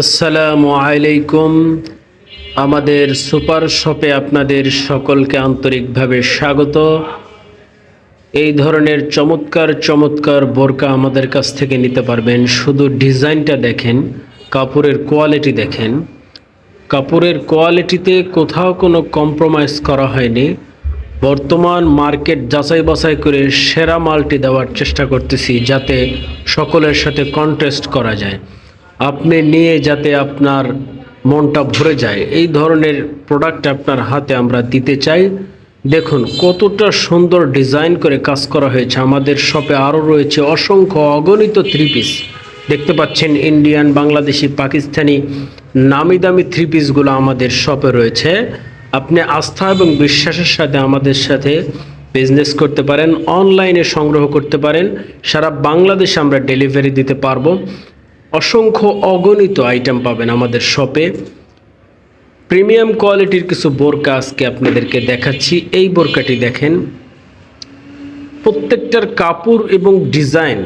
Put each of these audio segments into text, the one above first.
আসসালামু আলাইকুম। আমাদের সুপার শপে আপনাদের সকলকে আন্তরিকভাবে স্বাগত। এই ধরনের চমৎকার চমৎকার বোরকা আমাদের কাছ থেকে নিতে পারবেন। শুধু ডিজাইনটা দেখেন, কাপড়ের কোয়ালিটি দেখেন। কাপড়ের কোয়ালিটিতে কোথাও কোনো কম্প্রোমাইজ করা হয়নি। বর্তমান মার্কেট যাচাই বাছাই করে সেরা মালটি দেওয়ার চেষ্টা করতেছি যাতে সকলের সাথে কন্টেস্ট করা যায়। আপনি নিয়ে যাতে আপনার মনটা ভরে যায়, এই ধরনের প্রোডাক্ট আপনার হাতে আমরা দিতে চাই। দেখুন, কতটা সুন্দর ডিজাইন করে কাজ করা হয়েছে। আমাদের শপে আরও রয়েছে অসংখ্য অগণিত থ্রি পিস দেখতে পাচ্ছেন ইন্ডিয়ান বাংলাদেশি, পাকিস্তানি নামি দামি থ্রি পিসগুলো আমাদের শপে রয়েছে। আপনি আস্থা এবং বিশ্বাসের সাথে আমাদের সাথে বিজনেস করতে পারেন অনলাইনে সংগ্রহ করতে পারেন। সারা বাংলাদেশে আমরা ডেলিভারি দিতে পারব। অসংখ্য অগণিত আইটেম পাবেন আমাদের শপে প্রিমিয়াম কোয়ালিটির কিছু বোরকা আজকে আপনাদেরকে দেখাচ্ছি। এই বোরকাটি দেখেন। প্রত্যেকটার কাপড় এবং ডিজাইন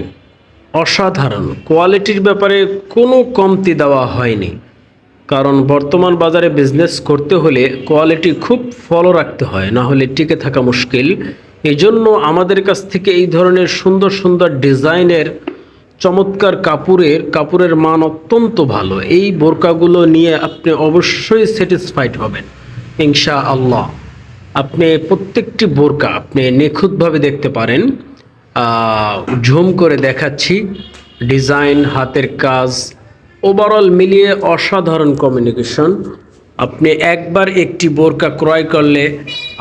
অসাধারণ। কোয়ালিটির ব্যাপারে কোনো কমতি দেওয়া হয়নি। কারণ বর্তমান বাজারে বিজনেস করতে হলে কোয়ালিটি খুব ফলো রাখতে হয়, না হলে টিকে থাকা মুশকিল। এই জন্য আমাদের কাছ থেকে এই ধরনের সুন্দর সুন্দর ডিজাইনের চমৎকার কাপড়ের কাপড়ের মান অত্যন্ত ভালো। এই বোরকাগুলো নিয়ে আপনি অবশ্যই স্যাটিসফাইড হবেন ইনশা আল্লাহ আপনি প্রত্যেকটি বোরকা আপনি নিখুঁতভাবে দেখতে পারেন। ঝুম করে দেখাচ্ছি, ডিজাইন, হাতের কাজ ওভারঅল মিলিয়ে অসাধারণ কমিউনিকেশন আপনি একবার একটি বোরকা ক্রয় করলে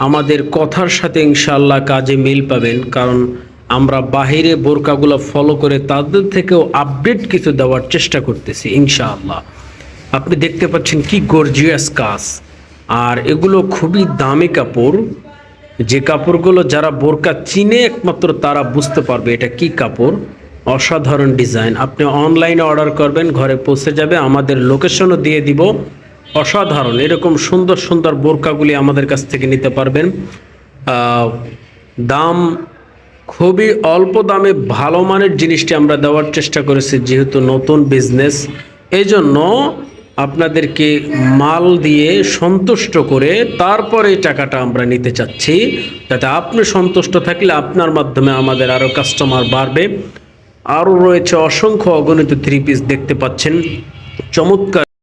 আমাদের কথার সাথে ইনশাল্লাহ কাজে মিল পাবেন, কারণ আমরা বাহিরে বোরকাগুলো ফলো করে তাদের থেকেও আপডেট কিছু দেওয়ার চেষ্টা করতেছি, ইনশাআল্লাহ। আপনি দেখতে পাচ্ছেন কি গর্জিয়াস কাজ। আর এগুলো খুবই দামি কাপড়। যে কাপড়গুলো যারা বোরকা চিনে একমাত্র তারা বুঝতে পারবে এটা কি কাপড়। অসাধারণ ডিজাইন আপনি অনলাইনে অর্ডার করবেন, ঘরে পৌঁছে যাবে, আমাদের লোকেশনও দিয়ে দিব। অসাধারণ। এরকম সুন্দর সুন্দর বোরকাগুলি আমাদের কাছ থেকে নিতে পারবেন। দাম খুবই অল্প দামে ভালো মানের জিনিসটি আমরা দেওয়ার চেষ্টা করেছি, যেহেতু নতুন বিজনেস এই জন্য আপনাদেরকে মাল দিয়ে সন্তুষ্ট করে তারপরে টাকাটা আমরা নিতে চাচ্ছি, যাতে আপনি সন্তুষ্ট থাকলে আপনার মাধ্যমে আমাদের আরও কাস্টমার বাড়বে। আরও রয়েছে অসংখ্য অগণিত থ্রি পিস দেখতে পাচ্ছেন। চমৎকার।